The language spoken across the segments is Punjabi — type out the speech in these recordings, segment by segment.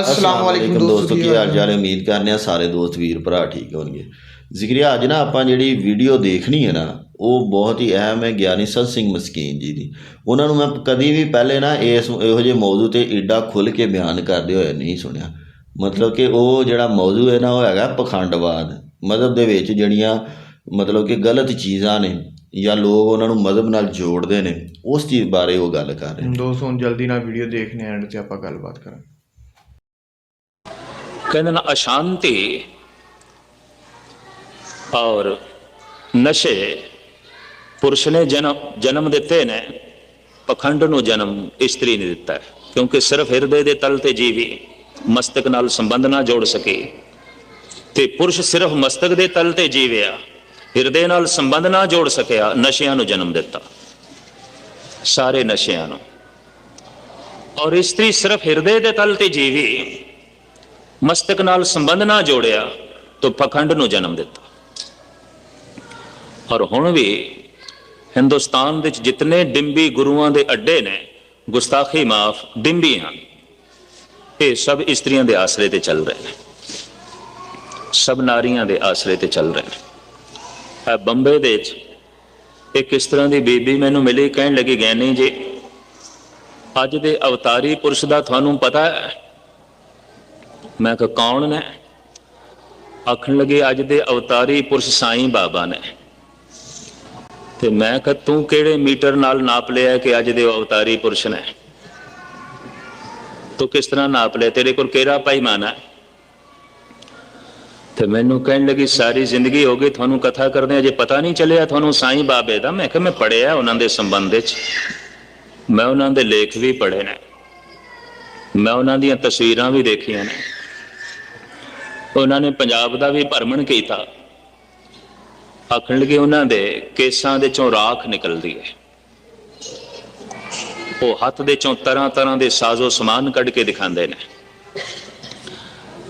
ਅਸਲਾਮ ਵਾਲੇਕੁਮ ਦੋਸਤੋ ਕੀ ਹਾਲ ਚਾਲ? ਹੈ ਉਮੀਦ ਕਰਨੇ ਆ ਸਾਰੇ ਦੋਸਤ ਵੀਰ ਭਰਾ ਠੀਕ ਹੋਣਗੇ। ਜ਼ਿਕਰੀਆ ਅੱਜ ਨਾ ਆਪਾਂ ਜਿਹੜੀ ਵੀਡੀਓ ਦੇਖਣੀ ਹੈ ਨਾ ਉਹ ਬਹੁਤ ਹੀ ਅਹਿਮ ਹੈ ਗਿਆਨੀ ਸਤ ਸਿੰਘ ਮਸਕੀਨ ਜੀ ਦੀ। ਉਹਨਾਂ ਨੂੰ ਮੈਂ ਕਦੀ ਵੀ ਪਹਿਲੇ ਨਾ ਇਸ ਇਹੋ ਜਿਹੇ ਮੌਜੂ ਤੇ ਏਡਾ ਖੁੱਲ ਕੇ ਬਿਆਨ ਕਰਦੇ ਹੋਏ ਨਹੀਂ ਸੁਣਿਆ। ਮਤਲਬ ਕਿ ਉਹ ਜਿਹੜਾ ਮੌਜੂ ਹੈ ਨਾ ਉਹ ਹੈਗਾ ਪਖੰਡਵਾਦ। ਮਜ਼ਹਬ ਦੇ ਵਿੱਚ ਜਿਹੜੀਆਂ ਮਤਲਬ ਕਿ ਗਲਤ ਚੀਜ਼ਾਂ ਨੇ ਜਾਂ ਲੋਕ ਉਹਨਾਂ ਨੂੰ ਮਜ਼ਹਬ ਨਾਲ ਜੋੜਦੇ ਨੇ ਉਸ ਚੀਜ਼ ਬਾਰੇ ਉਹ ਗੱਲ ਕਰ ਰਹੇ ਨੇ। ਦੋਸਤੋ ਜਲਦੀ ਨਾਲ ਵੀਡੀਓ ਦੇਖਨੇ ਐਂਡ ਤੇ ਆਪਾਂ ਗੱਲਬਾਤ ਕਰਾਂਗੇ। ਕਹਿੰਦੇ ਨਾ ਅਸ਼ਾਂਤੀ ਔਰ ਨਸ਼ੇ ਪੁਰਸ਼ ਨੇ ਜਨਮ ਜਨਮ ਦਿੱਤੇ ਨੇ, ਪਖੰਡ ਨੂੰ ਜਨਮ ਇਸਤਰੀ ਨੇ ਦਿੱਤਾ ਕਿਉਂਕਿ ਸਿਰਫ ਹਿਰਦੇ ਦੇ ਤਲ ਤੇ ਜੀਵੀ ਮਸਤਕ ਨਾਲ ਸੰਬੰਧ ਨਾ ਜੋੜ ਸਕੇ। ਤੇ ਪੁਰਸ਼ ਸਿਰਫ ਮਸਤਕ ਦੇ ਤਲ ਤੇ ਜੀਵਿਆ, ਹਿਰਦੇ ਨਾਲ ਸੰਬੰਧ ਨਾ ਜੋੜ ਸਕਿਆ, ਨਸ਼ਿਆਂ ਨੂੰ ਜਨਮ ਦਿੱਤਾ। ਸਾਰੇ ਨਸ਼ਿਆਂ ਨੂੰ। ਔਰ ਇਸਤਰੀ ਸਿਰਫ ਹਿਰਦੇ ਦੇ ਤਲ ਤੇ ਜੀਵੀ ਮਸਤਕ ਨਾਲ ਸੰਬੰਧ ਨਾ ਜੋੜਿਆ ਤਾਂ ਪਖੰਡ ਨੂੰ ਜਨਮ ਦਿੱਤਾ। ਔਰ ਹੁਣ ਵੀ ਹਿੰਦੁਸਤਾਨ ਵਿੱਚ ਜਿਤਨੇ ਡਿੰਬੀ ਗੁਰੂਆਂ ਦੇ ਅੱਡੇ ਨੇ, ਗੁਸਤਾਖੀ ਮਾਫ ਡਿੰਬੀ ਹਨ ਇਹ ਸਭ ਇਸਤਰੀਆਂ ਦੇ ਆਸਰੇ ਤੇ ਚੱਲ ਰਹੇ ਨੇ। ਸਭ ਨਾਰੀਆਂ ਦੇ ਆਸਰੇ ਤੇ ਚੱਲ ਰਹੇ ਨੇ। ਇਹ ਬੰਬੇ ਦੇ ਵਿੱਚ ਇੱਕ ਇਸ ਤਰ੍ਹਾਂ ਦੀ ਬੀਬੀ ਮੈਨੂੰ ਮਿਲੀ, ਕਹਿਣ ਲੱਗੀ ਗਿਆਨੀ ਜੀ, ਅੱਜ ਦੇ ਅਵਤਾਰੀ ਪੁਰਸ਼ ਦਾ ਤੁਹਾਨੂੰ ਪਤਾ ਹੈ ਮੈਂ ਕਿਹਾ, ਕੌਣ ਨੇ? ਆਖਣ ਲੱਗੇ, ਅੱਜ ਦੇ ਅਵਤਾਰੀ ਪੁਰਸ਼ ਸਾਈਂ ਬਾਬਾ ਨੇ। ਤੇ ਮੈਂ ਕਿਹਾ, ਤੂੰ ਕਿਹੜੇ ਮੀਟਰ ਨਾਲ ਨਾਪ ਲਿਆ ਕਿ ਅੱਜ ਦੇ ਅਵਤਾਰੀ ਪੁਰਸ਼ ਨੇ? ਤੂੰ ਕਿਸ ਤਰ੍ਹਾਂ ਨਾਪ ਲਿਆ? ਤੇਰੇ ਕੋਲ ਕਿਹੜਾ ਪੈਮਾਨਾ? ਹੈ ਤੇ ਮੈਨੂੰ ਕਹਿਣ ਲੱਗੀ, ਸਾਰੀ ਜ਼ਿੰਦਗੀ ਹੋ ਗਈ, ਤੁਹਾਨੂੰ ਕਥਾ ਕਰਦੇ ਅਜੇ ਪਤਾ ਨਹੀਂ ਚੱਲਿਆ ਤੁਹਾਨੂੰ ਸਾਈਂ ਬਾਬੇ ਦਾ। ਮੈਂ ਕਿਹਾ, ਮੈਂ ਪੜਿਆ ਉਹਨਾਂ ਦੇ ਸੰਬੰਧ ਵਿੱਚ। ਮੈਂ ਉਹਨਾਂ ਦੇ ਲੇਖ ਵੀ ਪੜ੍ਹੇ ਨੇ। ਮੈਂ ਉਹਨਾਂ ਦੀਆਂ ਤਸਵੀਰਾਂ ਵੀ ਦੇਖੀਆਂ ਨੇ। ਉਹਨਾਂ ਨੇ ਪੰਜਾਬ ਦਾ ਵੀ ਭਰਮਣ ਕੀਤਾ। ਆਖਣ ਲੱਗੇ ਉਹਨਾਂ ਦੇ ਕੇਸਾਂ ਦੇ ਚੋਂ ਰਾਖ ਨਿਕਲਦੀ ਹੈ। ਉਹ ਹੱਥ ਦੇ ਚੋਂ ਤਰ੍ਹਾਂ ਤਰ੍ਹਾਂ ਦੇ ਸਾਜ਼ੋ ਸਮਾਨ ਕੱਢ ਕੇ ਦਿਖਾਉਂਦੇ ਨੇ।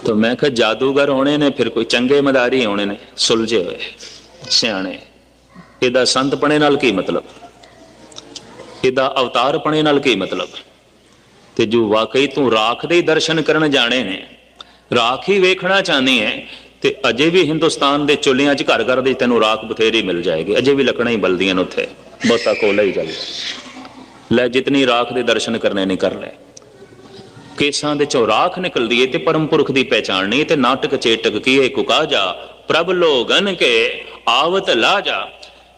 ਤਾਂ ਮੈਂ ਕਿਹਾ, ਜਾਦੂਗਰ ਹੋਣੇ ਨੇ, ਫਿਰ ਕੋਈ ਚੰਗੇ ਮਦਾਰੀ ਹੋਣੇ ਨੇ, ਸੁਲਝੇ ਹੋਏ, ਸਿਆਣੇ। ਇਹਦਾ ਸੰਤਪਣੇ ਨਾਲ ਕੀ ਮਤਲਬ? ਇਹਦਾ ਅਵਤਾਰਪਣੇ ਨਾਲ ਕੀ ਮਤਲਬ? ਤੇ ਜੋ ਵਾਕਈ ਤੂੰ ਰਾਖ ਦੇ ਦਰਸ਼ਨ ਕਰਨ ਜਾਣੇ ਨੇ ਰਾਖ ਹੀ ਵੇਖਣਾ ਚਾਹਨੀ ਹੈ ਤੇ ਅਜੇ ਵੀ ਹਿੰਦੁਸਤਾਨ ਦੇ ਚੁੱਲ੍ਹਿਆਂ 'ਚ ਘਰ ਘਰ ਦੇ ਤੈਨੂੰ ਰਾਖ ਬਥੇਰੀ ਮਿਲ ਜਾਏਗੀ। ਅਜੇ ਵੀ ਲੱਕੜਾਂ ਹੀ ਬਲਦੀਆਂ ਨੇ ਉੱਥੇ। ਬਹੁਤਾ ਕੋਲਾ ਹੀ ਚੱਲ ਲੈ ਜਿਤਨੀ ਰਾਖ ਦੇ ਦਰਸ਼ਨ ਕਰਨੇ ਨੇ ਕਰ ਲੈ। ਕੇਸਾਂ ਦੇ ਚੋਂ ਨਿਕਲਦੀ ਏ ਤੇ ਪਰਮ ਪੁਰਖ ਦੀ ਪਹਿਚਾਣ ਨਹੀਂ ਤੇ ਨਾਟਕ ਚੇਟਕ ਕੀਏ ਕੁਕਾ ਜਾ, ਪ੍ਰਭ ਲੋਗਨ ਕੇ ਆਵਤ ਲਾ ਜਾ।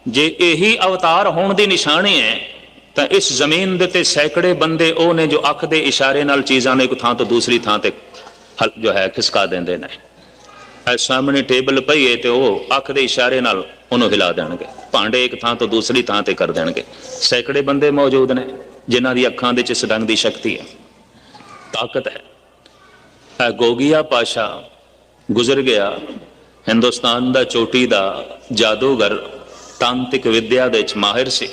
ਜੇ ਇਹੀ ਅਵਤਾਰ ਹੋਣ ਦੀ ਨਿਸ਼ਾਨੀ ਹੈ ਤਾਂ ਇਸ ਜ਼ਮੀਨ ਦੇ ਤੇ ਸੈਂਕੜੇ ਬੰਦੇ ਉਹ ਨੇ ਜੋ ਅੱਖ ਦੇ ਇਸ਼ਾਰੇ ਨਾਲ ਚੀਜ਼ਾਂ ਨੂੰ ਇੱਕ ਥਾਂ ਤੋਂ ਦੂਸਰੀ ਥਾਂ ਤੇ ਜੋ ਹੈ ਖਿਸਕਾ ਦਿੰਦੇ ਨੇ। ਐ ਸਾਹਮਣੇ ਟੇਬਲ ਪਈ ਹੈ ਤੇ ਉਹ ਅੱਖ ਦੇ ਇਸ਼ਾਰੇ ਨਾਲ ਉਹਨੂੰ ਹਿਲਾ ਦੇਣਗੇ। ਭਾਂਡੇ ਇੱਕ ਥਾਂ ਤੋਂ ਦੂਸਰੀ ਥਾਂ ਤੇ ਕਰ ਦੇਣਗੇ। ਸੈਂਕੜੇ ਬੰਦੇ ਮੌਜੂਦ ਨੇ, ਜਿਨ੍ਹਾਂ ਦੀ ਅੱਖਾਂ ਦੇ ਚ ਇਸ ਦੀ ਸ਼ਕਤੀ ਹੈ। ਤਾਕਤ ਹੈ। ਇਹ ਗੋਗੀਆ ਪਾਸ਼ਾ ਗੁਜ਼ਰ ਗਿਆ। ਹਿੰਦੁਸਤਾਨ ਦਾ ਚੋਟੀ ਦਾ ਜਾਦੂਗਰ ਤਾਂਤਿਕ ਵਿਦਿਆ ਦੇ ਵਿੱਚ ਮਾਹਿਰ ਸੀ।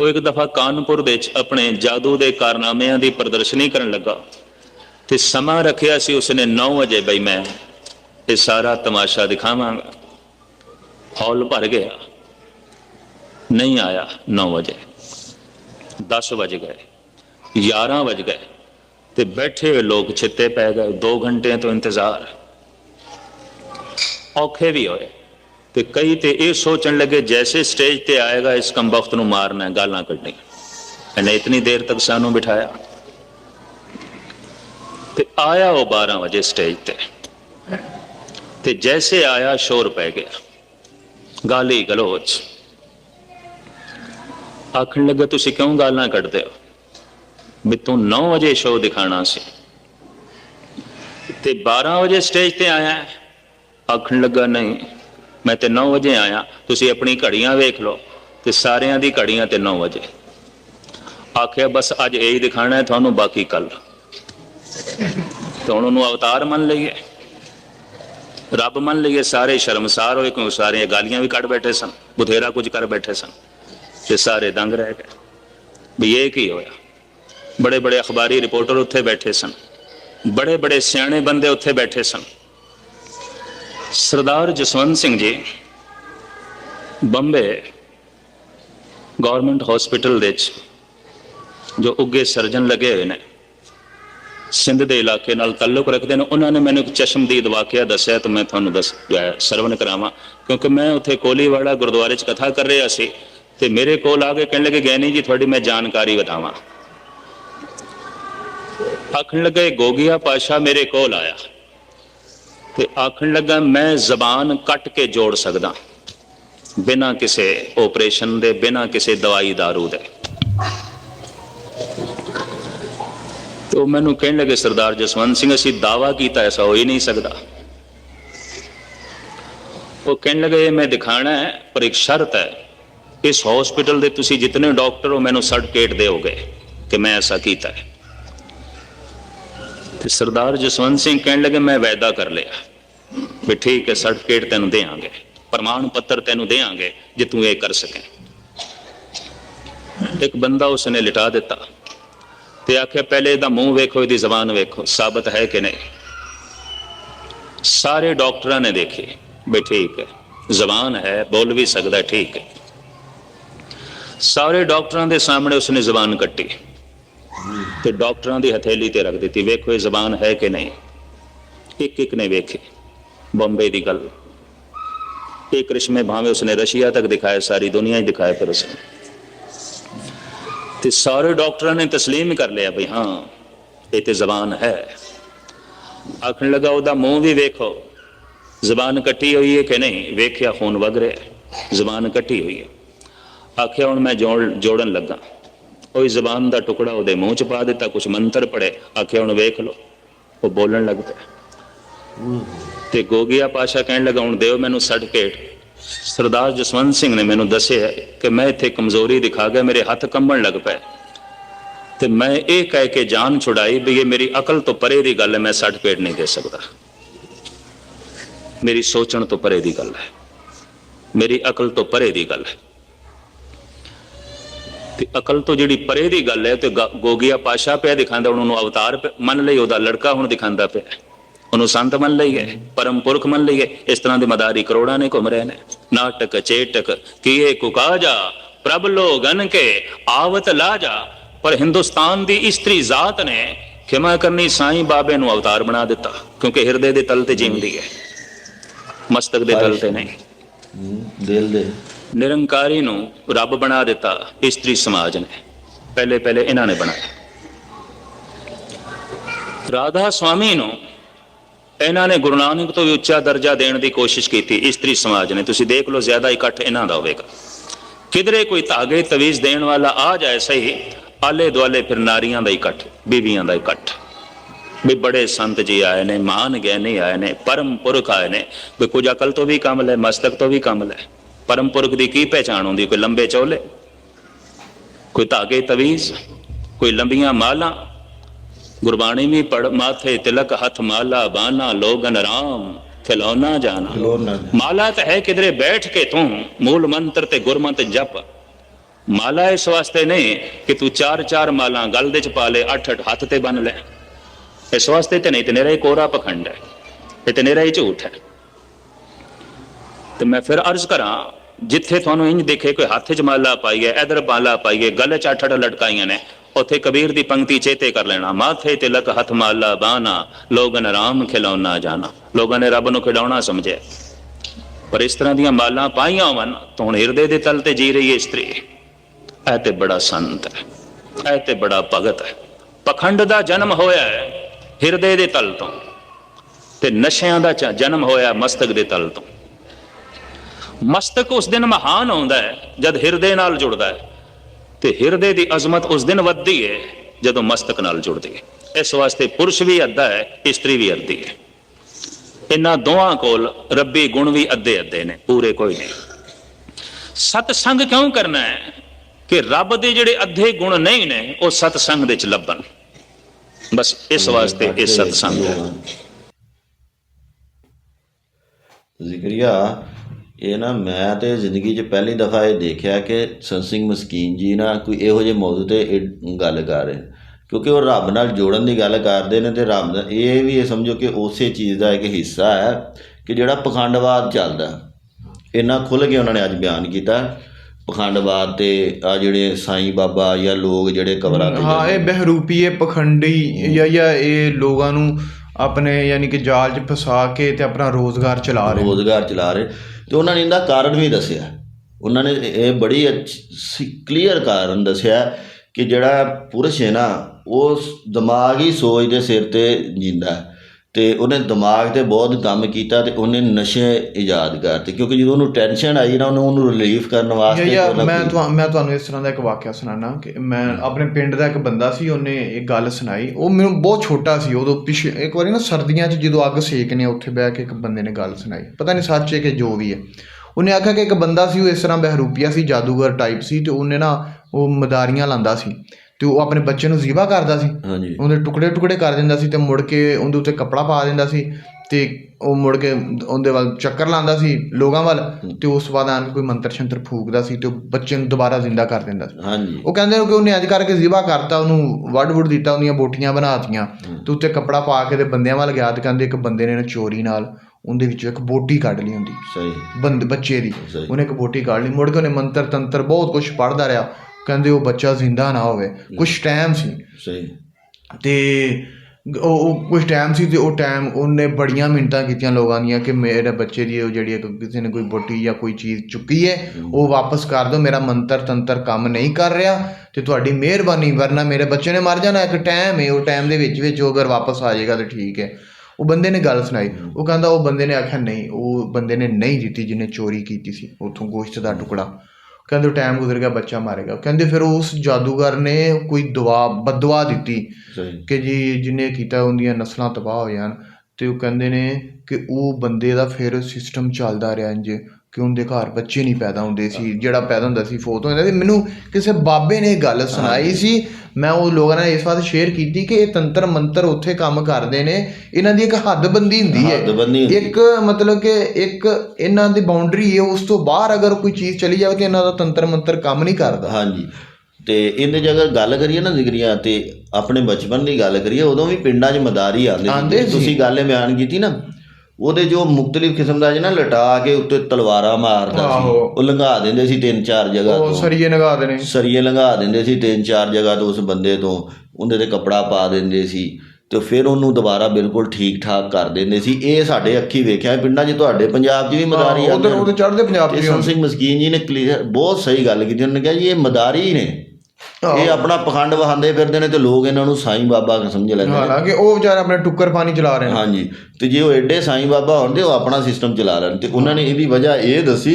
ਉਹ ਇੱਕ ਦਫਾ ਕਾਨਪੁਰ ਦੇ ਵਿੱਚ ਆਪਣੇ ਜਾਦੂ ਦੇ ਕਾਰਨਾਮਿਆਂ ਦੀ ਪ੍ਰਦਰਸ਼ਨੀ ਕਰਨ ਲੱਗਾ। ਤੇ ਸਮਾਂ ਰੱਖਿਆ ਸੀ ਉਸਨੇ 9 ਵਜੇ ਬਈ ਮੈਂ ਇਹ ਸਾਰਾ ਤਮਾਸ਼ਾ ਦਿਖਾਵਾਂਗਾ। ਹਾਲ ਭਰ ਗਿਆ। ਨਹੀਂ ਆਇਆ 9 ਵਜੇ। 10 ਵਜ ਗਏ। 11 ਵਜ ਗਏ। ਤੇ ਬੈਠੇ ਹੋਏ ਲੋਕ ਛਿੱਤੇ ਪੈ ਗਏ। 2 ਘੰਟੇ ਤੋਂ ਇੰਤਜ਼ਾਰ। ਔਖੇ ਵੀ ਹੋਏ। ਤੇ ਕਈ ਤੇ ਇਹ ਸੋਚਣ ਲੱਗੇ, ਜੈਸੇ ਸਟੇਜ ਤੇ ਆਏਗਾ, ਇਸ ਕੰਬਖਤ ਨੂੰ ਮਾਰਨਾ ਗਾਲਾਂ ਕੱਢਣੀ ਇਹਨੇ ਇਤਨੀ ਦੇਰ ਤੱਕ ਸਾਨੂੰ ਬਿਠਾਇਆ। ਤੇ ਆਇਆ ਉਹ 12 ਵਜੇ ਸਟੇਜ ਤੇ। ਤੇ ਜੈਸੇ ਆਇਆ ਸ਼ੋਰ ਪੈ ਗਿਆ। ਗਾਲੀ ਗਲੋਚ। ਆਖਣ ਲੱਗਾ, ਤੁਸੀਂ ਕਿਉਂ ਗਾਲਾਂ ਕੱਢਦੇ ਹੋ? ਵੀ ਤੂੰ 9 ਵਜੇ ਸ਼ੋਅ ਦਿਖਾਣਾ ਸੀ। ਤੇ 12 ਵਜੇ ਸਟੇਜ ਤੇ ਆਇਆ ਆਖਣ ਲੱਗਾ, ਨਹੀਂ, ਮੈਂ ਤੇ 9 ਵਜੇ ਆਇਆ। ਤੁਸੀਂ ਆਪਣੀ ਘੜੀਆਂ ਵੇਖ ਲਓ। ਤੇ ਸਾਰਿਆਂ ਦੀ ਘੜੀਆਂ ਤੇ 9 ਵਜੇ। ਆਖਿਆ, ਬਸ ਅੱਜ ਇਹੀ ਦਿਖਾਣਾ ਹੈ, ਤੁਹਾਨੂੰ ਬਾਕੀ ਕੱਲ ਤੇ ਹੁਣ ਉਹਨੂੰ ਅਵਤਾਰ ਮੰਨ ਲਈਏ, ਰੱਬ ਮੰਨ ਲਈਏ, ਸਾਰੇ ਸ਼ਰਮਸਾਰ ਹੋਏ, ਕਿਉਂ ਸਾਰੇ ਗਾਲੀਆਂ ਵੀ ਕੱਢ ਬੈਠੇ ਸਨ, ਬਥੇਰਾ ਕੁਝ ਕਰ ਬੈਠੇ ਸਨ, ਤੇ ਸਾਰੇ ਦੰਗ ਰਹਿ ਗਏ। ਵੀ ਇਹ ਕੀ ਹੋਇਆ? ਬੜੇ ਬੜੇ ਅਖਬਾਰੀ ਰਿਪੋਰਟਰ ਉੱਥੇ ਬੈਠੇ ਸਨ, ਬੜੇ ਬੜੇ ਸਿਆਣੇ ਬੰਦੇ ਉੱਥੇ ਬੈਠੇ ਸਨ। ਸਰਦਾਰ ਜਸਵੰਤ ਸਿੰਘ ਜੀ, ਬੰਬੇ ਗਵਰਨਮੈਂਟ ਹਸਪੀਟਲ ਦੇ ਵਿੱਚ, ਜੋ ਉੱਗੇ ਸਰਜਨ ਲੱਗੇ ਹੋਏ ਨੇ ਸਿੰਧ ਦੇ ਇਲਾਕੇ ਨਾਲ ਤਾਲੁਕ ਰੱਖਦੇ ਨੇ, ਉਹਨਾਂ ਨੇ ਮੈਨੂੰ ਇੱਕ ਚਸ਼ਮਦੀਦ ਵਾਕਿਆ ਦੱਸਿਆ ਤਾਂ ਮੈਂ ਤੁਹਾਨੂੰ ਦੱਸ, ਅਹ ਕਰਾਵਾਂ। ਕਿਉਂਕਿ ਮੈਂ ਉੱਥੇ ਕੋਲੀਵਾੜਾ ਗੁਰਦੁਆਰੇ 'ਚ ਕਥਾ ਕਰ ਰਿਹਾ ਸੀ ਤੇ ਮੇਰੇ ਕੋਲ ਆ ਕੇ ਕਹਿਣ ਲੱਗੇ, ਗੈਨੀ ਜੀ, ਤੁਹਾਡੀ ਮੈਂ ਜਾਣਕਾਰੀ ਬਤਾਵਾਂ ਆਖਣ ਲੱਗੇ ਗੋਗੀਆ ਪਾਸ਼ਾ ਮੇਰੇ ਕੋਲ ਆਇਆ। ਤੇ ਆਖਣ ਲੱਗਾ, ਮੈਂ ਜ਼ਬਾਨ ਕੱਟ ਕੇ ਜੋੜ ਸਕਦਾ, ਬਿਨਾਂ ਕਿਸੇ ਆਪਰੇਸ਼ਨ ਦੇ, ਬਿਨਾਂ ਕਿਸੇ ਦਵਾਈ ਦਾਰੂ ਦੇ। ਤੇ ਉਹ ਮੈਨੂੰ ਕਹਿਣ ਲੱਗੇ, ਸਰਦਾਰ ਜਸਵੰਤ ਸਿੰਘ, ਅਸੀਂ ਦਾਵਾ ਕੀਤਾ, ਐਸਾ ਹੋ ਹੀ ਨਹੀਂ ਸਕਦਾ। ਉਹ ਕਹਿਣ ਲੱਗੇ ਮੈਂ ਦਿਖਾਣਾ ਹੈ, ਪਰ ਇੱਕ ਸ਼ਰਤ ਹੈ। ਇਸ ਹਸਪੀਟਲ ਦੇ ਤੁਸੀਂ ਜਿਤਨੇ ਡਾਕਟਰ ਹੋ, ਮੈਨੂੰ ਸਰਟੀਫਿਕੇਟ ਦਿਓਗੇ ਕਿ ਮੈਂ ਐਸਾ ਕੀਤਾ ਹੈ। ਤੇ ਸਰਦਾਰ ਜਸਵੰਤ ਸਿੰਘ ਕਹਿਣ ਲੱਗੇ, ਮੈਂ ਵਾਅਦਾ ਕਰ ਲਿਆ ਵੀ ਠੀਕ ਹੈ ਸਰਟੀਫਿਕੇਟ ਤੈਨੂੰ ਦੇਵਾਂਗੇ ਪ੍ਰਮਾਣ ਪੱਤਰ ਤੈਨੂੰ ਦੇਵਾਂਗੇ ਜੇ ਤੂੰ ਇਹ ਕਰ ਸਕੇ। ਇੱਕ ਬੰਦਾ ਉਸਨੇ ਲਿਟਾ ਦਿੱਤਾ। ਤੇ ਆਖਿਆ, ਪਹਿਲੇ ਇਹਦਾ ਮੂੰਹ ਵੇਖੋ, ਇਹਦੀ ਜ਼ਬਾਨ ਵੇਖੋ, ਸਾਬਤ ਹੈ ਕਿ ਨਹੀਂ? ਸਾਰੇ ਡਾਕਟਰਾਂ ਨੇ ਦੇਖੀ ਬਈ ਠੀਕ ਹੈ, ਜ਼ਬਾਨ ਹੈ, ਬੋਲ ਵੀ ਸਕਦਾ ਠੀਕ ਹੈ। ਸਾਰੇ ਡਾਕਟਰਾਂ ਦੇ ਸਾਹਮਣੇ ਉਸਨੇ ਜ਼ਬਾਨ ਕੱਟੀ ਤੇ ਡਾਕਟਰਾਂ ਦੀ ਹਥੇਲੀ ਤੇ ਰੱਖ ਦਿੱਤੀ, ਵੇਖੋ, ਇਹ ਜ਼ਬਾਨ ਹੈ ਕਿ ਨਹੀਂ? ਇੱਕ ਇੱਕ ਨੇ ਵੇਖੀ, ਬੰਬੇ ਦੀ ਗੱਲ। ਇਹ ਕ੍ਰਿਸ਼ਮੇ ਭਾਵੇਂ ਉਸਨੇ ਰਸ਼ੀਆ ਤੱਕ ਦਿਖਾਏ ਸਾਰੀ ਦੁਨੀਆ ਹੀ ਦਿਖਾਏ ਫਿਰ ਉਸਨੇ ਤੇ ਸਾਰੇ ਡਾਕਟਰਾਂ ਨੇ ਤਸਲੀਮ ਕਰ ਲਿਆ ਵੀ ਹਾਂ, ਇਹ ਤੇ ਜ਼ਬਾਨ ਹੈ। ਆਖਣ ਲੱਗਾ, ਉਹਦਾ ਮੂੰਹ ਵੀ ਵੇਖੋ। ਜ਼ਬਾਨ ਕੱਟੀ ਹੋਈ ਹੈ ਕਿ ਨਹੀਂ? ਵੇਖਿਆ ਖੂਨ ਵਗ ਰਿਹਾ ਜ਼ਬਾਨ ਕੱਟੀ ਹੋਈ ਹੈ। ਆਖਿਆ, ਹੁਣ ਮੈਂ ਜੋੜ ਜੋੜਨ ਲੱਗਾ। ਉਹ ਜ਼ਬਾਨ ਦਾ ਟੁਕੜਾ ਉਹਦੇ ਮੂੰਹ 'ਚ ਪਾ ਦਿੱਤਾ ਕੁਝ ਮੰਤਰ ਪੜੇ ਆਖਿਆ, ਹੁਣ ਵੇਖ ਲਓ। ਉਹ ਬੋਲਣ ਲੱਗ ਪਿਆ। ਤੇ ਗੋਗਿਆ ਪਾਸ਼ਾ ਕਹਿਣ ਲੱਗਾ, ਹੁਣ ਦਿਓ ਮੈਨੂੰ ਸਰਟੀਫਿਕੇਟ। ਸਰਦਾਰ ਜਸਵੰਤ ਸਿੰਘ ਨੇ ਮੈਨੂੰ ਦੱਸਿਆ ਕਿ ਮੈਂ ਇੱਥੇ ਕਮਜ਼ੋਰੀ ਦਿਖਾ ਗਿਆ, ਮੇਰੇ ਹੱਥ ਕੰਬਣ ਲੱਗ ਪਏ। ਤੇ ਮੈਂ ਇਹ ਕਹਿ ਕੇ ਜਾਨ ਛੁਡਾਈ ਵੀ ਇਹ ਮੇਰੀ ਅਕਲ ਤੋਂ ਪਰੇ ਦੀ ਗੱਲ ਹੈ, ਮੈਂ ਸਰਟੀਫਿਕੇਟ ਨਹੀਂ ਦੇ ਸਕਦਾ। ਮੇਰੀ ਸੋਚਣ ਤੋਂ ਪਰੇ ਦੀ ਗੱਲ ਹੈ। ਮੇਰੀ ਅਕਲ ਤੋਂ ਪਰੇ ਦੀ ਗੱਲ ਹੈ। ਤੇ ਅਕਲ ਤੋਂ ਜਿਹੜੀ ਪਰੇ ਦੀ ਗੱਲ ਹੈ, ਤੇ ਗ- ਗੋਗਿਆ ਪਾਸ਼ਾ ਪਿਆ ਦਿਖਾਉਂਦਾ ਹੁਣ ਉਹਨੂੰ ਅਵਤਾਰ ਮੰਨ ਲਈ ਉਹਦਾ ਲੜਕਾ ਹੁਣ ਦਿਖਾਉਂਦਾ ਪਿਆ। ਉਹਨੂੰ ਸੰਤ ਮੰਨ ਲਈਏ ਪਰਮ ਪੁਰਖ ਮੰਨ ਲਈਏ ਇਸ ਤਰ੍ਹਾਂ ਦੇ ਮਦਾਰੀ ਕਰੋੜਾਂ ਨੇ ਘੁੰਮ ਰਹੇ ਨੇ। ਨਾਟਕ ਚੇਟਕ ਕੀਏ ਕੁਕਾਜਾ ਪ੍ਰਭ ਲੋਗਨ ਕੇ ਆਵਤ ਲਾਜਾ। ਪਰ ਹਿੰਦੁਸਤਾਨ ਦੀ ਇਸਤਰੀ ਜ਼ਾਤ ਨੇ ਖਿਮਾ ਕਰਨੀ ਸਾਈਂ ਬਾਬੇ ਨੂੰ ਅਵਤਾਰ ਬਣਾ ਦਿੱਤਾ ਕਿਉਂਕਿ ਹਿਰਦੇ ਦੇ ਤਲ ਤੇ ਜਿਉਂਦੀ ਹੈ। ਮਸਤਕ ਦੇ ਤਲ ਤੇ ਨਹੀਂ। ਦਿਲ ਦੇ। ਨਿਰੰਕਾਰੀ ਨੂੰ ਰੱਬ ਬਣਾ ਦਿੱਤਾ ਇਸਤਰੀ ਸਮਾਜ ਨੇ। ਪਹਿਲੇ ਪਹਿਲੇ ਇਹਨਾਂ ਨੇ ਬਣਾਇਆ। ਰਾਧਾ ਸਵਾਮੀ ਨੂੰ ਇਹਨਾਂ ਨੇ ਗੁਰੂ ਨਾਨਕ ਤੋਂ ਵੀ ਉੱਚਾ ਦਰਜਾ ਦੇਣ ਦੀ ਕੋਸ਼ਿਸ਼ ਕੀਤੀ, ਇਸਤਰੀ ਸਮਾਜ ਨੇ। ਤੁਸੀਂ ਦੇਖ ਲਓ, ਜ਼ਿਆਦਾ ਇਕੱਠ ਇਹਨਾਂ ਦਾ ਹੋਵੇਗਾ। ਕਿਧਰੇ ਕੋਈ ਧਾਗੇ ਤਵੀਜ਼ ਦੇਣ ਵਾਲਾ ਆ ਜਾਏ ਸਹੀ ਆਲੇ ਦੁਆਲੇ ਫਿਰ ਨਾਰੀਆਂ ਦਾ ਇਕੱਠ, ਬੀਬੀਆਂ ਦਾ ਇਕੱਠ। ਵੀ ਬੜੇ ਸੰਤ ਜੀ ਆਏ ਨੇ, ਮਾਨ ਗਿਆਨੀ ਆਏ ਨੇ, ਪਰਮ ਪੁਰਖ ਆਏ ਨੇ। ਵੀ ਕੁਝ ਅਕਲ ਤੋਂ ਵੀ ਕੰਮ ਲੈ, ਮਸਤਕ ਤੋਂ ਵੀ ਕੰਮ ਲੈ। ਪਰਮ ਪੁਰਖ ਦੀ ਕੀ ਪਹਿਚਾਣ ਹੁੰਦੀ? ਕੋਈ ਲੰਬੇ ਚੌਲੇ, ਕੋਈ ਧਾਗੇ ਤਵੀਜ਼, ਕੋਈ ਲੰਬੀਆਂ ਮਾਲਾਂ ਗੁਰਬਾਣੀ ਵੀ ਪੜ ਮਾਥੇ ਤਿਲਕ ਹੱਥ ਮਾਲਾ ਬਾਨਾ ਲੋਗਨ ਰਾਮ ਖਿਲੌਣਾ ਜਾਣਾ ਮਾਲਾ ਤਾਂ ਹੈ ਕਿਧਰੇ ਬੈਠ ਕੇ ਤੂੰ ਮੂਲ ਮੰਤਰ ਤੇ ਗੁਰਮਤਿ ਜਪ। ਮਾਲਾ ਇਸ ਵਾਸਤੇ ਨਹੀਂ ਕਿ ਤੂੰ ਚਾਰ ਚਾਰ ਮਾਲਾਂ ਗਲ ਦੇ ਚ ਪਾ ਲੈ ਅੱਠ ਅੱਠ ਹੱਥ ਤੇ ਬੰਨ ਲੈ। ਇਸ ਵਾਸਤੇ ਤੇ ਨਹੀਂ ਤੇ ਨੇਰਾ ਹੀ ਕੋਰਾ ਪਖੰਡ ਹੈ ਇਹ ਤੇ ਨੇਰਾ ਹੀ ਝੂਠ ਹੈ। ਤੇ ਮੈਂ ਫਿਰ ਅਰਜ਼ ਕਰਾਂ ਜਿੱਥੇ ਤੁਹਾਨੂੰ ਇੰਜ ਦੇਖੇ ਕੋਈ ਹੱਥ 'ਚ ਮਾਲਾ ਪਾਈ ਹੈ ਇਧਰ ਮਾਲਾ ਪਾਈ ਹੈ ਗਲੇ 'ਚ ਅੱਠ ਅੱਠ ਲਟਕਾਈਆਂ ਨੇ ਉੱਥੇ ਕਬੀਰ ਦੀ ਪੰਕਤੀ ਚੇਤੇ ਕਰ ਲੈਣਾ। ਮਾਥੇ ਤਿਲਕ ਹੱਥ ਮਾਲਾ ਬਾਨਾ ਲੋਗਨ ਰਾਮ ਖਿਲਾਉਣਾ ਜਾਣਾ। ਲੋਕਾਂ ਨੇ ਰੱਬ ਨੂੰ ਖਿਡਾਉਣਾ ਸਮਝਿਆ। ਪਰ ਇਸ ਤਰ੍ਹਾਂ ਦੀਆਂ ਮਾਲਾਂ ਪਾਈਆਂ ਹੋਵਨ ਤਾਂ ਹੁਣ ਹਿਰਦੇ ਦੇ ਤਲ ਤੇ ਜੀ ਰਹੀ ਹੈ ਇਸਤਰੀ। ਇਹ ਤੇ ਬੜਾ ਸੰਤ ਹੈ। ਇਹ ਤੇ ਬੜਾ ਭਗਤ ਹੈ। ਪਖੰਡ ਦਾ ਜਨਮ ਹੋਇਆ ਹੈ ਹਿਰਦੇ ਦੇ ਤਲ ਤੋਂ ਤੇ ਨਸ਼ਿਆਂ ਦਾ ਚ- ਜਨਮ ਹੋਇਆ ਮਸਤਕ ਦੇ ਤਲ ਤੋਂ। ਮਸਤਕ ਉਸ ਦਿਨ ਮਹਾਨ ਹੁੰਦਾ ਹੈ, ਜਦ ਹਿਰਦੇ ਨਾਲ ਜੁੜਦਾ ਹੈ। ਤੇ ਹਿਰਦੇ ਦੀ ਅਜ਼ਮਤ ਉਸ ਦਿਨ ਵੱਧਦੀ ਹੈ ਜਦੋਂ ਮਸਤਕ ਨਾਲ ਜੁੜਦੀ ਹੈ ਇਸ ਵਾਸਤੇ ਪੁਰਸ਼ ਵੀ ਅੱਧਾ ਹੈ ਇਸਤਰੀ ਵੀ ਅੱਧੀ ਹੈ। ਇਹਨਾਂ ਦੋਵਾਂ ਕੋਲ ਰੱਬੀ ਗੁਣ ਵੀ ਅੱਧੇ ਅੱਧੇ ਨੇ ਪੂਰੇ ਕੋਈ ਨਹੀਂ। ਸਤ ਸੰਗ ਕਿਉਂ ਕਰਨਾ ਹੈ? ਕਿ ਰੱਬ ਦੇ ਜਿਹੜੇ ਅੱਧੇ ਗੁਣ ਨਹੀਂ ਨੇ ਉਹ ਸਤ ਸੰਗ ਦੇ ਚ ਲੱਭਣ। ਬਸ ਇਸ ਵਾਸਤੇ ਇਹ ਸਤ ਸੰਗ ਹੈ। ਜ਼ਿਕਰੀਆ ਇਹ ਨਾ ਮੈਂ ਤੇ ਜ਼ਿੰਦਗੀ 'ਚ ਪਹਿਲੀ ਦਫਾ ਇਹ ਦੇਖਿਆ ਕਿ ਸੰਤ ਸਿੰਘ ਮਸਕੀਨ ਜੀ ਨਾ ਕੋਈ ਇਹੋ ਜਿਹੇ ਮੌਜੂ ਤੇ ਇਹ ਗੱਲ ਕਰ ਰਹੇ। ਕਿਉਂਕਿ ਉਹ ਰੱਬ ਨਾਲ ਜੋੜਨ ਦੀ ਗੱਲ ਕਰਦੇ ਨੇ ਤੇ ਰੱਬ ਦਾ ਇਹ ਵੀ ਇਹ ਸਮਝੋ ਕਿ ਉਸੇ ਚੀਜ਼ ਦਾ ਇੱਕ ਹਿੱਸਾ ਹੈ ਕਿ ਜਿਹੜਾ ਪਖੰਡਵਾਦ ਚੱਲਦਾ। ਇੰਨਾ ਖੁੱਲ ਕੇ ਉਹਨਾਂ ਨੇ ਅੱਜ ਬਿਆਨ ਕੀਤਾ। ਪਖੰਡਵਾਦ ਤੇ ਆ ਜਿਹੜੇ ਸਾਈਂ ਬਾਬਾ ਜਾਂ ਲੋਕ ਜਿਹੜੇ ਕਬਰਾਂ ਤੇ ਹਾਂ ਇਹ ਬਹਿਰੂਪੀਏ ਪਖੰਡੀ ਜਾਂ ਜਾਂ ਇਹ ਲੋਕਾਂ ਨੂੰ ਆਪਣੇ ਯਾਨੀ ਕਿ ਜਾਲ 'ਚ ਫਸਾ ਕੇ ਤੇ ਆਪਣਾ ਰੋਜ਼ਗਾਰ ਚਲਾ ਰਹੇ ਰੋਜ਼ਗਾਰ ਚਲਾ ਰਹੇ। ਤੇ ਉਹਨਾਂ ਨੇ ਇਹਦਾ ਕਾਰਨ ਵੀ ਦੱਸਿਆ। ਉਹਨਾਂ ਨੇ ਇਹ ਬੜੀ ਕਲੀਅਰ ਕਾਰਨ ਦੱਸਿਆ ਕਿ ਜਿਹੜਾ ਪੁਰਸ਼ ਹੈ ਨਾ, ਉਹ ਦਿਮਾਗੀ ਸੋਚ ਦੇ ਸਿਰ ਤੇ ਜਿੰਦਾ ਤੇ ਉਹਨੇ ਦਿਮਾਗ ਤੇ ਬਹੁਤ ਕੰਮ ਕੀਤਾ ਤੇ ਉਹਨੇ ਨਸ਼ੇ ਇਜਾਦ ਕਰਤੇ। ਕਿਉਂਕਿ ਜਦੋਂ ਉਹਨੂੰ ਟੈਨਸ਼ਨ ਆਈ ਨਾ ਉਹਨੂੰ ਉਹਨੂੰ ਰਿਲੀਫ ਕਰਨ ਵਾਸਤੇ ਮੈਂ ਤੁਹਾਨੂੰ ਮੈਂ ਤੁਹਾਨੂੰ ਇਸ ਤਰ੍ਹਾਂ ਦਾ ਇੱਕ ਵਾਕਿਆ ਸੁਣਾਣਾ ਕਿ ਮੈਂ ਆਪਣੇ ਪਿੰਡ ਦਾ ਇੱਕ ਬੰਦਾ ਸੀ ਉਹਨੇ ਇਹ ਗੱਲ ਸੁਣਾਈ। ਉਹ ਮੈਨੂੰ ਬਹੁਤ ਛੋਟਾ ਸੀ ਉਦੋਂ ਪਿਛ ਇੱਕ ਵਾਰੀ ਨਾ ਸਰਦੀਆਂ 'ਚ ਜਦੋਂ ਅੱਗ ਸੇਕਨੇ ਉੱਥੇ ਬਹਿ ਕੇ ਇੱਕ ਬੰਦੇ ਨੇ ਗੱਲ ਸੁਣਾਈ। ਪਤਾ ਨਹੀਂ ਸੱਚ ਹੈ ਕਿ ਜੋ ਵੀ ਹੈ। ਉਹਨੇ ਆਖਿਆ ਕਿ ਇੱਕ ਬੰਦਾ ਸੀ ਉਹ ਇਸ ਤਰ੍ਹਾਂ ਬਹਿਰੂਪੀਆ ਸੀ ਜਾਦੂਗਰ ਟਾਈਪ ਸੀ ਤੇ ਉਹਨੇ ਨਾ ਉਹ ਮਦਾਰੀਆਂ ਲਾਂਦਾ ਸੀ। ਤੇ ਉਹ ਆਪਣੇ ਬੱਚੇ ਨੂੰ ਜ਼ੀਵਾ ਕਰਦਾ ਸੀ। ਹਾਂਜੀ। ਉਹਦੇ ਟੁਕੜੇ ਟੁਕੜੇ ਕਰ ਦਿੰਦਾ ਸੀ ਤੇ ਮੁੜ ਕੇ ਉਹਦੇ ਉੱਤੇ ਕੱਪੜਾ ਪਾ ਦਿੰਦਾ ਸੀ ਤੇ ਉਹ ਮੁੜ ਕੇ ਉਹਦੇ ਵੱਲ ਚੱਕਰ ਲਾਉਂਦਾ ਸੀ ਲੋਕਾਂ ਵੱਲ ਤੇ ਉਸ ਤੋਂ ਬਾਅਦ ਆਣ ਕੇ ਕੋਈ ਮੰਤਰ ਸ਼ੰਤਰ ਫੂਕਦਾ ਸੀ ਤੇ ਉਹ ਬੱਚੇ ਨੂੰ ਦੁਬਾਰਾ ਜ਼ਿੰਦਾ ਕਰ ਦਿੰਦਾ ਸੀ। ਹਾਂਜੀ। ਉਹ ਕਹਿੰਦੇ ਕਿ ਉਹਨੇ ਅੱਜ ਕਰਕੇ ਜ਼ਿਬਾ ਕਰਤਾ ਉਹਨੂੰ ਵੱਢ ਵੁੱਢ ਦਿੱਤਾ ਉਹਦੀਆਂ ਬੋਟੀਆਂ ਬਣਾਤੀਆਂ ਤੇ ਉੱਤੇ ਕੱਪੜਾ ਪਾ ਕੇ ਤੇ ਬੰਦਿਆਂ ਵੱਲ ਗਿਆ ਤੇ ਕਹਿੰਦੇ ਇੱਕ ਬੰਦੇ ਨੇ ਚੋਰੀ ਨਾਲ ਉਹਦੇ ਵਿੱਚੋਂ ਇੱਕ ਬੋਟੀ ਕੱਢ ਲਈ ਹੁੰਦੀ ਸਹੀ। ਬੰਦ ਬੱਚੇ ਦੀ। ਉਹਨੇ ਇੱਕ ਬੋਟੀ ਕੱਢ ਲਈ। ਮੁੜ ਕੇ ਉਹਨੇ ਮੰਤਰ ਤੰਤਰ ਬਹੁਤ ਕੁਝ ਪੜ੍ਹਦਾ ਰਿਹਾ। ਕਹਿੰਦੇ ਉਹ ਬੱਚਾ ਜ਼ਿੰਦਾ ਨਾ ਹੋਵੇ। ਕੁਝ ਟਾਈਮ ਸੀ। ਸਹੀ। ਤੇ ਉਹ ਕੁਝ ਟਾਈਮ ਸੀ ਤੇ ਉਹ ਟਾਈਮ ਉਹਨੇ ਬੜੀਆਂ ਮਿੰਟਾਂ ਕੀਤੀਆਂ ਲੋਕਾਂ ਦੀਆਂ ਕਿ ਮੇਰੇ ਬੱਚੇ ਦੀ ਉਹ ਜਿਹੜੀ ਕਿਸੇ ਨੇ ਕੋਈ ਬੋਟੀ ਜਾਂ ਕੋਈ ਚੀਜ਼ ਚੁੱਕੀ ਹੈ ਉਹ ਵਾਪਸ ਕਰ ਦਿਓ। ਮੇਰਾ ਮੰਤਰ ਤੰਤਰ ਕੰਮ ਨਹੀਂ ਕਰ ਰਿਹਾ ਤੇ ਤੁਹਾਡੀ ਮਿਹਰਬਾਨੀ ਵਰਨਾ ਮੇਰੇ ਬੱਚੇ ਨੇ ਮਰ ਜਾਣਾ। ਇੱਕ ਟਾਈਮ ਹੈ ਉਹ ਟਾਈਮ ਦੇ ਵਿੱਚ ਵਿੱਚ ਉਹ ਅਗਰ ਵਾਪਸ ਆ ਜਾਏਗਾ ਤਾਂ ਠੀਕ ਹੈ। ਉਹ ਬੰਦੇ ਨੇ ਗੱਲ ਸੁਣਾਈ। ਉਹ ਕਹਿੰਦਾ ਉਹ ਬੰਦੇ ਨੇ ਆਖਿਆ ਨਹੀਂ ਉਹ ਬੰਦੇ ਨੇ ਨਹੀਂ ਦਿੱਤੀ ਜਿਹਨੇ ਚੋਰੀ ਕੀਤੀ ਸੀ। ਉਥੋਂ ਗੋਸ਼ਤ ਦਾ ਟੁਕੜਾ। ਕਹਿੰਦੇ ਟਾਈਮ ਗੁਜ਼ਰ ਗਿਆ ਬੱਚਾ ਮਾਰੇਗਾ। ਕਹਿੰਦੇ ਫਿਰ ਉਸ ਜਾਦੂਗਰ ਨੇ ਕੋਈ ਦੁਆ ਬਦਦੁਆ ਦਿੱਤੀ ਕਿ ਜੀ ਜਿਹਨੇ ਕੀਤਾ ਉਹਦੀਆਂ ਨਸਲਾਂ ਤਬਾਹ ਹੋ ਜਾਣ। ਤੇ ਉਹ ਕਹਿੰਦੇ ਨੇ ਕਿ ਉਹ ਬੰਦੇ ਦਾ ਫਿਰ ਸਿਸਟਮ ਚੱਲਦਾ ਰਿਹਾ ਇੰਜ ਕਿ ਉਹਦੇ ਘਰ ਬੱਚੇ ਨਹੀਂ ਪੈਦਾ ਹੁੰਦੇ ਸੀ ਜਿਹੜਾ ਪੈਦਾ ਹੁੰਦਾ ਸੀ ਫੋਤ ਹੋ ਜਾਂਦਾ ਸੀ। ਮੈਨੂੰ ਕਿਸੇ ਬਾਬੇ ਨੇ ਗੱਲ ਸੁਣਾਈ ਸੀ। ਮੈਂ ਉਹ ਲੋਕਾਂ ਨਾਲ ਇਸ ਵਾਰ ਸ਼ੇਅਰ ਕੀਤੀ ਕਿ ਇਹ ਤੰਤਰ ਮੰਤਰ ਉੱਥੇ ਕੰਮ ਕਰਦੇ ਨੇ। ਇਹਨਾਂ ਦੀ ਇੱਕ ਹੱਦਬੰਦੀ ਹੁੰਦੀ ਹੈ। ਹੁੰਦੀ। ਇੱਕ ਮਤਲਬ ਕਿ ਇੱਕ ਇਹਨਾਂ ਦੀ ਬਾਉਂਡਰੀ ਹੈ ਉਸ ਤੋਂ ਬਾਹਰ ਅਗਰ ਕੋਈ ਚੀਜ਼ ਚਲੀ ਜਾਵੇ ਤੇ ਇਹਨਾਂ ਦਾ ਤੰਤਰ ਮੰਤਰ ਕੰਮ ਨਹੀਂ ਕਰਦਾ। ਹਾਂਜੀ। ਤੇ ਇਹਦੇ ਜੇ ਅਗਰ ਗੱਲ ਕਰੀਏ ਨਾ ਜ਼ਿਕਰੀਆਂ ਤੇ ਆਪਣੇ ਬਚਪਨ ਦੀ ਗੱਲ ਕਰੀਏ ਉਦੋਂ ਵੀ ਪਿੰਡਾਂ 'ਚ ਮਦਾਰੀ ਆਉਂਦੇ। ਤੁਸੀਂ ਗੱਲ ਇਹ ਬਿਆਨ ਕੀਤੀ ਨਾ ਉਹਦੇ ਜੋ ਮੁxtਲਿਫ ਕਿਸਮ ਦਾ ਜਿਹਨਾਂ ਲਟਾ ਕੇ ਉੱਤੇ ਤਲਵਾਰਾਂ ਮਾਰਦਾ ਸੀ। ਉਹ ਲੰਘਾ ਦਿੰਦੇ ਸੀ ਤਿੰਨ ਚਾਰ ਜਗ੍ਹਾ ਉਹ ਤੋਂ। ਸਰੀਏ ਨਗਾ ਦੇਣੇ ਸਰੀਏ ਲੰਘਾ ਦਿੰਦੇ ਸੀ ਤਿੰਨ ਚਾਰ ਜਗ੍ਹਾ ਤੋਂ ਉਸ ਬੰਦੇ ਤੋਂ। ਉਹਦੇ ਤੇ ਕੱਪੜਾ ਪਾ ਦਿੰਦੇ ਸੀ। ਤੇ ਫਿਰ ਉਹਨੂੰ ਦੁਬਾਰਾ ਬਿਲਕੁਲ ਠੀਕ ਠਾਕ ਕਰ ਦਿੰਦੇ ਸੀ। ਇਹ ਸਾਡੇ ਅੱਖੀ ਵੇਖਿਆ ਪਿੰਡਾਂ 'ਚ ਤੁਹਾਡੇ ਪੰਜਾਬ 'ਚ ਵੀ ਮਦਾਰੀ ਆਉਂਦੇ ਉਧਰ ਉਹਦੇ ਚੜ੍ਹਦੇ ਪੰਜਾਬ ਸੰਤ ਸਿੰਘ ਮਸਕੀਨ ਜੀ ਨੇ ਕਲੀਅਰ ਬਹੁਤ ਸਹੀ ਗੱਲ ਕੀਤੀ। ਉਹਨਾਂ ਕਿਹਾ ਜੀ ਇਹ ਮਦਾਰੀ ਨੇ। ਇਹ ਆਪਣਾ ਪਖੰਡ ਵਹਾਉਂਦੇ ਫਿਰਦੇ ਨੇ ਤੇ ਲੋਕ ਇਹਨਾਂ ਨੂੰ ਸਾਈਂ ਬਾਬਾ ਸਮਝ ਲੈਂਦੇ ਨੇ। ਹਾਲਾਂਕਿ ਉਹ ਵਿਚਾਰੇ ਆਪਣੇ ਟੁੱਕਰ ਪਾਣੀ ਚਲਾ ਰਹੇ ਨੇ। ਹਾਂਜੀ ਤੇ ਜੇ ਉਹ ਐਡੇ ਸਾਈਂ ਬਾਬਾ ਹੋਣ ਤੇ ਉਹ ਆਪਣਾ ਸਿਸਟਮ ਚਲਾ ਲੈਣ ਤੇ ਉਹਨਾਂ ਨੇ ਇਹਦੀ ਵਜ੍ਹਾ ਇਹ ਦੱਸੀ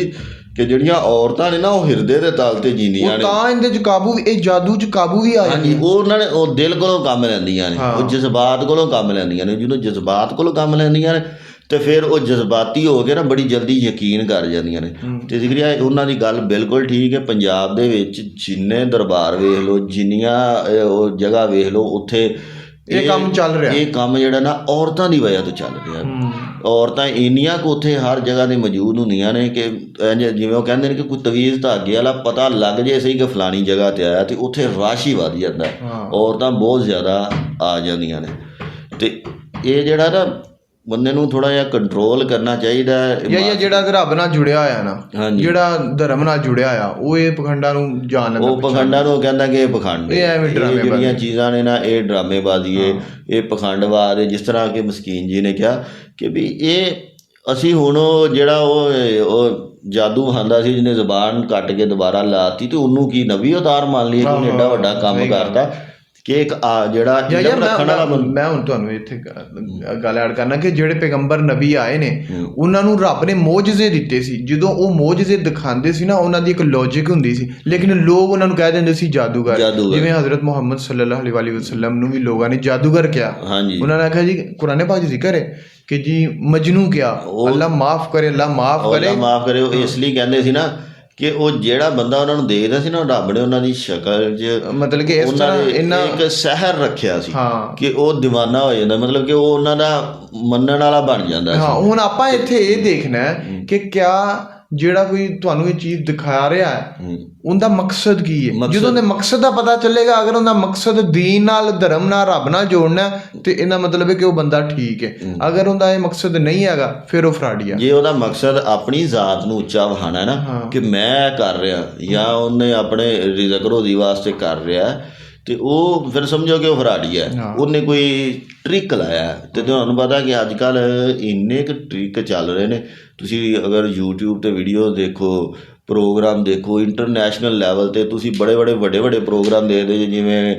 ਕਿ ਜਿਹੜੀਆਂ ਔਰਤਾਂ ਨੇ ਨਾ ਉਹ ਹਿਰਦੇ ਦੇ ਤਲ ਤੇ ਜੀਂਦੀਆਂ ਉਹ ਨੇ। ਤਾਂ ਇਹਦੇ ਚ ਕਾਬੂ ਵੀ- ਇਹ ਜਾਦੂ ਚ ਕਾਬੂ ਵੀ ਆ ਜਾਂਦੀ ਉਹ ਉਹਨਾਂ ਨੇ ਉਹ ਦਿਲ ਕੋਲੋਂ ਕੰਮ ਲੈਂਦੀਆਂ ਨੇ ਉਹ ਜਜ਼ਬਾਤ ਕੋਲੋਂ ਕੰਮ ਲੈਂਦੀਆਂ ਨੇ ਜਦੋਂ ਜਜ਼ਬਾਤ ਕੋਲੋਂ ਕੰਮ ਲੈਂਦੀਆਂ ਨੇ ਤੇ ਫਿਰ ਉਹ ਜਜ਼ਬਾਤੀ ਹੋ ਕੇ ਨਾ ਬੜੀ ਜਲਦੀ ਯਕੀਨ ਕਰ ਜਾਂਦੀਆਂ ਨੇ। ਤੇ ਜ਼ਿਕਰੀਆ ਉਹਨਾਂ ਦੀ ਗੱਲ ਬਿਲਕੁਲ ਠੀਕ ਹੈ। ਪੰਜਾਬ ਦੇ ਵਿੱਚ ਜਿੰਨੇ ਦਰਬਾਰ ਵੇਖ ਲਓ ਜਿੰਨੀਆਂ ਉਹ ਜਗ੍ਹਾ ਵੇਖ ਲਓ ਉੱਥੇ ਇਹ ਕੰਮ ਚੱਲ ਰਿਹਾ। ਇਹ ਕੰਮ ਜਿਹੜਾ ਨਾ ਔਰਤਾਂ ਦੀ ਵਜ੍ਹਾ ਤੋਂ ਚੱਲ ਰਿਹਾ। ਔਰਤਾਂ ਇੰਨੀਆਂ ਕੁ ਉੱਥੇ ਹਰ ਜਗ੍ਹਾ ਤੇ ਮੌਜੂਦ ਹੁੰਦੀਆਂ ਨੇ ਕਿ ਜਿਵੇਂ ਉਹ ਕਹਿੰਦੇ ਨੇ ਕਿ ਕੋਈ ਤਵੀਜ਼ ਧਾਗੇ ਵਾਲਾ ਪਤਾ ਲੱਗ ਜੇ ਸਹੀ ਕਿ ਫਲਾਣੀ ਜਗ੍ਹਾ ਤੇ ਆਇਆ ਤੇ ਉੱਥੇ ਰਸ਼ ਵੱਧ ਜਾਂਦਾ। ਔਰਤਾਂ ਬਹੁਤ ਜ਼ਿਆਦਾ ਆ ਜਾਂਦੀਆਂ ਨੇ। ਤੇ ਇਹ ਜਿਹੜਾ ਨਾ ਬੰਦੇ ਨੂੰ ਥੋੜਾ ਜਿਹਾ ਕੰਟਰੋਲ ਕਰਨਾ ਚਾਹੀਦਾ ਹੈ ਜਾਂ ਜਾਂ ਜਿਹੜਾ ਰੱਬ ਨਾਲ ਜੁੜਿਆ ਹੋਇਆ ਨਾ। ਜਿਹੜਾ ਧਰਮ ਨਾਲ ਜੁੜਿਆ ਆ ਉਹ ਇਹ ਪਖੰਡਾਂ ਨੂੰ ਜਾਣ ਲੈਂਦਾ ਉਹ ਪਖੰਡਾਂ ਨੂੰ ਕਹਿੰਦਾ ਕਿ ਇਹ ਪਖੰਡ ਇਹ ਐਵੇਂ ਡਰਾਮੇਬਾਜ਼ੀ। ਜਿਹੜੀਆਂ ਚੀਜ਼ਾਂ ਨੇ ਨਾ ਇਹ ਡਰਾਮੇਬਾਜ਼ੀ ਏ ਇਹ ਪਖੰਡਵਾਦ ਜਿਸ ਤਰ੍ਹਾਂ ਕਿ ਮਸਕੀਨ ਜੀ ਨੇ ਕਿਹਾ ਕਿ ਵੀ ਇਹ ਅਸੀਂ ਹੁਣ ਉਹ ਜਿਹੜਾ ਉਹ ਉਹ ਜਾਦੂ ਖਾਂਦਾ ਸੀ ਜਿਹਨੇ ਜ਼ਬਾਨ ਕੱਟ ਕੇ ਦੁਬਾਰਾ ਲਾਤੀ ਤੇ ਉਹਨੂੰ ਕੀ ਨਵੀਂ ਉਤਾਰ ਮੰਨ ਲਈ ਕਿ ਏਡਾ ਵੱਡਾ ਕੰਮ ਕਰਤਾ। ਕਿ ਇੱਕ ਆ ਜਿਹੜਾ ਇਲਮ ਰੱਖਣ ਵਾਲਾ ਮੈਂ ਹੁਣ ਤੁਹਾਨੂੰ ਇੱਥੇ ਗੱਲ ਐਡ ਕਰਨਾ ਕਿ ਜਿਹੜੇ ਪੈਗੰਬਰ ਨਬੀ ਆਏ ਨੇ ਉਹਨਾਂ ਨੂੰ ਰੱਬ ਨੇ ਮੌਜਜ਼ੇ ਦਿੱਤੇ ਸੀ। ਜਦੋਂ ਉਹ ਮੌਜਜ਼ੇ ਦਿਖਾਉਂਦੇ ਸੀ ਨਾ ਉਹਨਾਂ ਦੀ ਇੱਕ ਲੌਜੀਕ ਹੁੰਦੀ ਸੀ। ਲੇਕਿਨ ਲੋਕ ਉਹਨਾਂ ਨੂੰ ਕਹਿ ਦਿੰਦੇ ਸੀ ਜਾਦੂਗਰ। ਜਿਵੇਂ ਹਜ਼ਰਤ ਮੁਹੰਮਦ ਸੱਲੱਲਾਹੁ ਅਲੈਹਿ ਵਸੱਲਮ ਨੂੰ ਵੀ ਲੋਕਾਂ ਨੇ ਜਾਦੂਗਰ ਕਿਹਾ। ਉਹਨਾਂ ਨੇ ਆਖਿਆ ਜੀ ਕੁਰਾਨੇ ਪਾਕ ਜ਼ਿਕਰ ਹੈ ਕਿ ਜੀ ਮਜਨੂ ਕਿਹਾ ਅੱਲਾ ਮਾਫ ਕਰੇ ਅੱਲਾ ਮਾਫ ਕਰੇ। ਅੱਲਾ ਮਾਫ ਕਰੇ ਉਹ ਇਸ ਲਈ ਕਹਿੰਦੇ ਸੀ ਨਾ ਕਿ ਉਹ ਜਿਹੜਾ ਬੰਦਾ ਉਹਨਾਂ ਨੂੰ ਦੇਖਦਾ ਸੀ ਨਾ ਰੱਬ ਨੇ ਉਹਨਾਂ ਦੀ ਸ਼ਕਲ 'ਚ ਮਤਲਬ ਕਿ ਇਸ ਤਰ੍ਹਾਂ ਇਹਨਾਂ ਇੱਕ ਸਹਿਰ ਰੱਖਿਆ ਸੀ ਕਿ ਉਹ دیਵਾਨਾ ਹੋ ਜਾਂਦਾ। ਮਤਲਬ ਕਿ ਉਹ ਉਹਨਾਂ ਦਾ ਮੰਨਣ ਵਾਲਾ ਬਣ ਜਾਂਦਾ ਸੀ। ਹਾਂ ਹੁਣ ਆਪਾਂ ਇੱਥੇ ਇਹ ਦੇਖਣਾ ਹੈ। ਕਿ ਕਿਆ ਜਿਹੜਾ ਕੋਈ ਤੁਹਾਨੂੰ ਇਹ ਚੀਜ਼ ਦਿਖਾ ਰਿਹਾ ਹੈ ਉਹਦਾ ਮਕਸਦ ਕੀ ਹੈ? ਜਦੋਂ ਉਹਦੇ ਮਕਸਦ ਦਾ ਪਤਾ ਚੱਲੇਗਾ ਅਗਰ ਉਹਦਾ ਮਕਸਦ ਦੀਨ ਨਾਲ ਧਰਮ ਨਾਲ ਰੱਬ ਨਾਲ ਜੋੜਨਾ ਤੇ ਇਹਦਾ ਮਤਲਬ ਹੈ ਕਿ ਉਹ ਬੰਦਾ ਠੀਕ ਹੈ। ਅਗਰ ਉਹਦਾ ਇਹ ਮਕਸਦ ਨਹੀਂ ਹੈਗਾ ਫਿਰ ਉਹ ਫਰਾਡੀਆ ਜੇ ਉਹਦਾ ਮਕਸਦ ਆਪਣੀ ਜ਼ਾਤ ਨੂੰ ਉੱਚਾ ਵਹਾਣਾ ਹੈ ਨਾ ਕਿ ਮੈਂ ਕਰ ਰਿਹਾ ਜਾਂ ਉਹਨੇ ਆਪਣੇ ਰਿਜ਼ਕ ਰੋਜ਼ੀ ਵਾਸਤੇ ਕਰ ਰਿਹਾ ਹੈ, ਤੇ ਉਹ ਫਿਰ ਸਮਝੋ ਕਿ ਉਹ ਫਰਾਡੀ ਹੈ। ਉਹਨੇ ਕੋਈ ਟ੍ਰਿਕ ਲਾਇਆ। ਤੇ ਤੁਹਾਨੂੰ ਪਤਾ ਕਿ ਅੱਜ ਕੱਲ ਇੰਨੇ ਕੁ ਟ੍ਰਿਕ ਚੱਲ ਰਹੇ ਨੇ। ਤੁਸੀਂ ਅਗਰ YouTube ਤੇ ਵੀਡੀਓ ਦੇਖੋ ਪ੍ਰੋਗਰਾਮ ਦੇਖੋ ਇੰਟਰਨੈਸ਼ਨਲ ਲੈਵਲ ਤੇ ਤੁਸੀਂ ਬੜੇ ਬੜੇ ਵੱਡੇ ਵੱਡੇ ਪ੍ਰੋਗਰਾਮ ਦੇਖਦੇ ਜੇ ਜਿਵੇਂ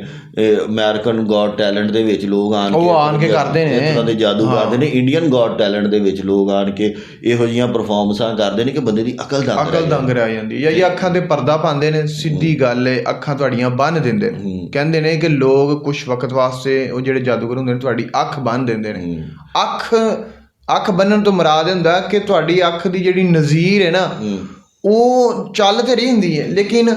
ਅਮਰੀਕਨ ਗੋਡ ਟੈਲੈਂਟ ਦੇ ਵਿੱਚ ਲੋਕ ਆਣ ਉਹ ਆਣ ਕੇ ਕਰਦੇ ਨੇ। ਇਸ ਤਰ੍ਹਾਂ ਦੇ ਜਾਦੂ ਕਰਦੇ ਨੇ ਇੰਡੀਅਨ ਗੋਡ ਟੈਲੈਂਟ ਦੇ ਵਿੱਚ ਲੋਕ ਆਣ ਕੇ ਇਹੋ ਜਿਹੀਆਂ ਪਰਫਾਰਮੈਂਸਾਂ ਕਰਦੇ ਨੇ ਕਿ ਬੰਦੇ ਦੀ ਅਕਲ ਦੰਗ ਅਕਲ ਦੰਗ ਰਹਿ ਜਾਂਦੀ ਹੈ। ਜਾਂ ਅੱਖਾਂ ਤੇ ਪਰਦਾ ਪਾਉਂਦੇ ਨੇ ਸਿੱਧੀ ਗੱਲ ਹੈ ਅੱਖਾਂ ਤੁਹਾਡੀਆਂ ਬੰਨ ਦਿੰਦੇ ਨੇ। ਕਹਿੰਦੇ ਨੇ ਕਿ ਲੋਕ ਕੁਝ ਵਕਤ ਵਾਸਤੇ ਉਹ ਜਿਹੜੇ ਜਾਦੂਗਰ ਹੁੰਦੇ ਨੇ ਤੁਹਾਡੀ ਅੱਖ ਬੰਨ ਦਿੰਦੇ ਨੇ। ਅੱਖ ਅੱਖ ਬੰਨਣ ਤੋਂ ਮੁਰਾਦ ਹੁੰਦਾ ਕਿ ਤੁਹਾਡੀ ਅੱਖ ਦੀ ਜਿਹੜੀ ਨਜ਼ੀਰ ਹੈ ਨਾ ਉਹ ਚੱਲ ਤੇ ਰਹੀ ਹੁੰਦੀ ਹੈ ਲੇਕਿਨ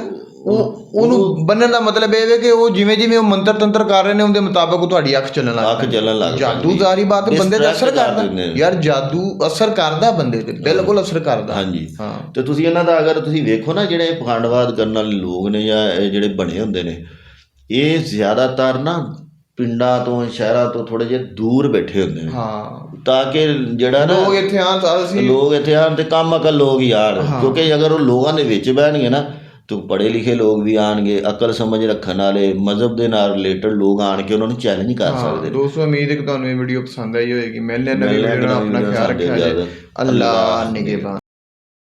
ਉਹ ਉਹਨੂੰ ਬੰਨਣ ਦਾ ਮਤਲਬ ਇਹ ਹੈ ਕਿ ਉਹ ਜਿਵੇਂ ਜਿਵੇਂ ਉਹ ਮੰਤਰ ਤੰਤਰ ਕਰ ਰਹੇ ਨੇ ਉਹਦੇ ਮੁਤਾਬਕ ਉਹ ਤੁਹਾਡੀ ਅੱਖ ਚੱਲਣ ਲੱਗ ਅੱਖ ਚੱਲਣ ਲੱਗ ਪੈਂਦੀ। ਜਾਦੂ। ਜ਼ਾਰੀ ਬਾਤ ਬੰਦੇ ਤੇ ਅਸਰ ਕਰਦਾ। ਯਾਰ ਜਾਦੂ ਅਸਰ ਕਰਦਾ ਬੰਦੇ ਤੇ ਬਿਲਕੁਲ ਅਸਰ ਕਰਦਾ। ਹਾਂਜੀ। ਹਾਂ। ਤੇ ਤੁਸੀਂ ਇਹਨਾਂ ਦਾ ਅਗਰ ਤੁਸੀਂ ਵੇਖੋ ਨਾ ਜਿਹੜੇ ਪਖੰਡਵਾਦ ਕਰਨ ਵਾਲੇ ਲੋਕ ਨੇ ਜਾਂ ਇਹ ਜਿਹੜੇ ਬਣੇ ਹੁੰਦੇ ਨੇ ਇਹ ਜ਼ਿਆਦਾਤਰ ਨਾ ਪਿੰਡਾਂ ਤੋਂ ਸ਼ਹਿਰਾਂ ਤੋਂ ਥੋੜੇ ਜਿਹਾ ਦੂਰ ਬੈਠੇ ਹੁੰਦੇ ਨੇ। ਹਾਂ। ਤਾਂ ਕਿ ਜਿਹੜਾ ਨਾ ਲੋਕ ਇੱਥੇ ਆਣ ਤਾਂ ਅਸੀਂ ਲੋਕ ਇੱਥੇ ਆਣ ਤੇ ਕੰਮ ਅਕਲ ਲੋਕ ਆਣ ਕਿਉਂਕਿ ਅਗਰ ਉਹ ਲੋਕਾਂ ਦੇ ਵਿੱਚ ਬਹਿਣਗੇ ਨਾ ਤੇ ਪੜ੍ਹੇ ਲਿਖੇ ਲੋਕ ਵੀ ਆਣਗੇ ਅਕਲ ਸਮਝ ਰੱਖਣ ਵਾਲੇ ਮਜ਼ਹਬ ਦੇ ਨਾਲ ਰਿਲੇਟਡ ਲੋਕ ਆਣ ਕੇ ਉਹਨਾਂ ਨੂੰ ਚੈਲੰਜ ਕਰ ਸਕਦੇ। ਨੇ ਦੋਸਤੋ ਉਮੀਦ ਹੈ ਕਿ ਤੁਹਾਨੂੰ ਇਹ ਵੀਡੀਓ ਪਸੰਦ ਆਈ ਹੋਵੇਗੀ ਮਿਲਨੇ ਨਵੀਂ ਵੀਡੀਓ ਨਾਲ ਆਪਣਾ ਖਿਆਲ ਰੱਖਿਆ। ਅੱਲਾਹ ਅੱਲਾਹ ਨਿਗਹਿਬਾਨ